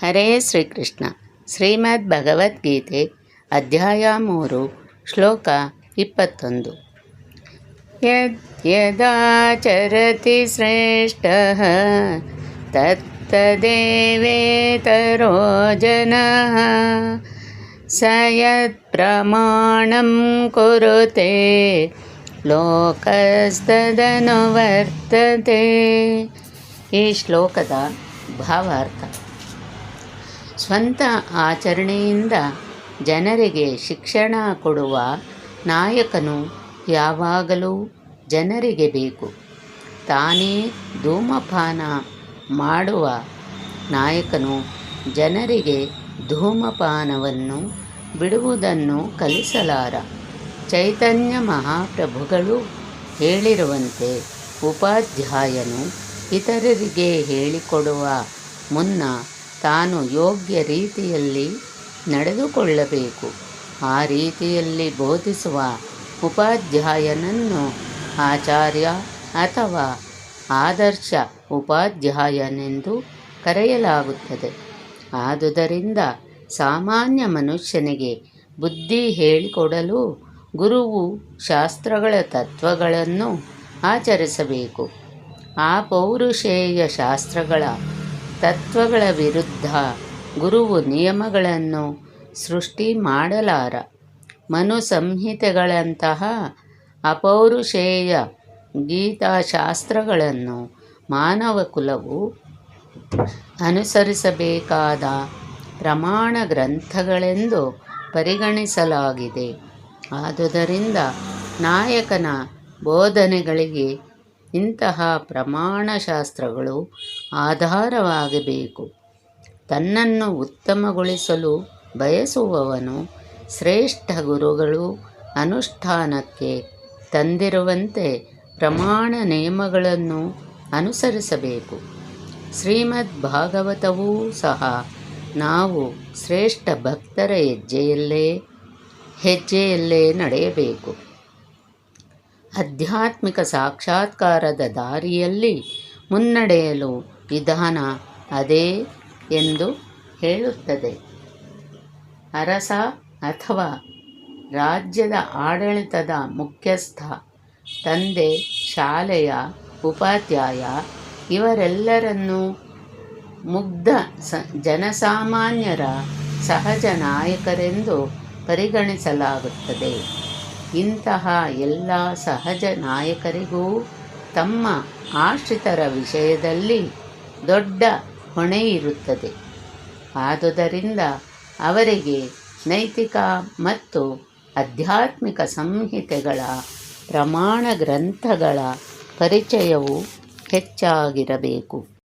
ಹರೇ ಶ್ರೀಕೃಷ್ಣ. ಶ್ರೀಮದ್ ಭಗವದ್ಗೀತೆ ಅಧ್ಯಾಯ ಮೂರು, ಶ್ಲೋಕ ಇಪ್ಪತ್ತೊಂದು. ಯದಾಚರತಿ ಶ್ರೇಷ್ಠ ತತ್ತದೇವೇತರೋ ಜನ ಸಯತ್ ಯತ್ ಪ್ರಮಾಣಂ ಕುರುತೆ ಲೋಕಸ್ತದನು ವರ್ತತೆ ಈ ಶ್ಲೋಕದ ಭಾವಾರ್ಥ ಸ್ವಂತ ಆಚರಣೆಯಿಂದ ಜನರಿಗೆ ಶಿಕ್ಷಣ ಕೊಡುವ ನಾಯಕನು ಯಾವಾಗಲೂ ಜನರಿಗೆ ಬೇಕು. ತಾನೇ ಧೂಮಪಾನ ಮಾಡುವ ನಾಯಕನು ಜನರಿಗೆ ಧೂಮಪಾನವನ್ನು ಬಿಡುವುದನ್ನು ಕಲಿಸಲಾರ. ಚೈತನ್ಯ ಮಹಾಪ್ರಭುಗಳು ಹೇಳಿರುವಂತೆ ಉಪಾಧ್ಯಾಯನು ಇತರರಿಗೆ ಹೇಳಿಕೊಡುವ ಮುನ್ನ ತಾನು ಯೋಗ್ಯ ರೀತಿಯಲ್ಲಿ ನಡೆದುಕೊಳ್ಳಬೇಕು. ಆ ರೀತಿಯಲ್ಲಿ ಬೋಧಿಸುವ ಉಪಾಧ್ಯಾಯನನ್ನು ಆಚಾರ್ಯ ಅಥವಾ ಆದರ್ಶ ಉಪಾಧ್ಯಾಯನೆಂದು ಕರೆಯಲಾಗುತ್ತದೆ. ಆದುದರಿಂದ ಸಾಮಾನ್ಯ ಮನುಷ್ಯನಿಗೆ ಬುದ್ಧಿ ಹೇಳಿಕೊಡಲು ಗುರುವು ಶಾಸ್ತ್ರಗಳ ತತ್ವಗಳನ್ನು ಆಚರಿಸಬೇಕು. ಆ ಪೌರುಷೇಯ ಶಾಸ್ತ್ರಗಳ ತತ್ವಗಳ ವಿರುದ್ಧ ಗುರುವು ನಿಯಮಗಳನ್ನು ಸೃಷ್ಟಿ ಮಾಡಲಾರ. ಮನು ಸಂಹಿತೆಗಳಂತಹ ಅಪೌರುಷೇಯ ಗೀತಾಶಾಸ್ತ್ರಗಳನ್ನು ಮಾನವ ಕುಲವು ಅನುಸರಿಸಬೇಕಾದ ಪ್ರಮಾಣ ಗ್ರಂಥಗಳೆಂದು ಪರಿಗಣಿಸಲಾಗಿದೆ. ಆದುದರಿಂದ ನಾಯಕನ ಬೋಧನೆಗಳಿಗೆ ಇಂತಹ ಪ್ರಮಾಣಶಾಸ್ತ್ರಗಳು ಆಧಾರವಾಗಬೇಕು. ತನ್ನನ್ನು ಉತ್ತಮಗೊಳಿಸಲು ಬಯಸುವವನು ಶ್ರೇಷ್ಠ ಗುರುಗಳು ಅನುಷ್ಠಾನಕ್ಕೆ ತಂದಿರುವಂತೆ ಪ್ರಮಾಣ ನಿಯಮಗಳನ್ನು ಅನುಸರಿಸಬೇಕು. ಶ್ರೀಮದ್ ಭಾಗವತವೂ ಸಹ ನಾವು ಶ್ರೇಷ್ಠ ಭಕ್ತರ ಹೆಜ್ಜೆಯಲ್ಲೇ ಹೆಜ್ಜೆಯಲ್ಲೇ ನಡೆಯಬೇಕು. ಆಧ್ಯಾತ್ಮಿಕ ಸಾಕ್ಷಾತ್ಕಾರದ ದಾರಿಯಲ್ಲಿ ಮುನ್ನಡೆಯಲು ವಿಧಾನ ಅದೇ ಎಂದು ಹೇಳುತ್ತದೆ. ಅರಸ ಅಥವಾ ರಾಜ್ಯದ ಆಡಳಿತದ ಮುಖ್ಯಸ್ಥ, ತಂದೆ, ಶಾಲೆಯ ಉಪಾಧ್ಯಾಯ ಇವರೆಲ್ಲರನ್ನೂ ಮುಗ್ಧ ಸ ಜನಸಾಮಾನ್ಯರ ಸಹಜ ನಾಯಕರೆಂದು ಪರಿಗಣಿಸಲಾಗುತ್ತದೆ. ಇಂತಹ ಎಲ್ಲ ಸಹಜ ನಾಯಕರಿಗೂ ತಮ್ಮ ಆಶ್ರಿತರ ವಿಷಯದಲ್ಲಿ ದೊಡ್ಡ ಹೊಣೆ ಇರುತ್ತದೆ. ಆದುದರಿಂದ ಅವರಿಗೆ ನೈತಿಕ ಮತ್ತು ಆಧ್ಯಾತ್ಮಿಕ ಸಂಹಿತೆಗಳ ಪ್ರಮಾಣ ಗ್ರಂಥಗಳ ಪರಿಚಯವು ಹೆಚ್ಚಾಗಿರಬೇಕು.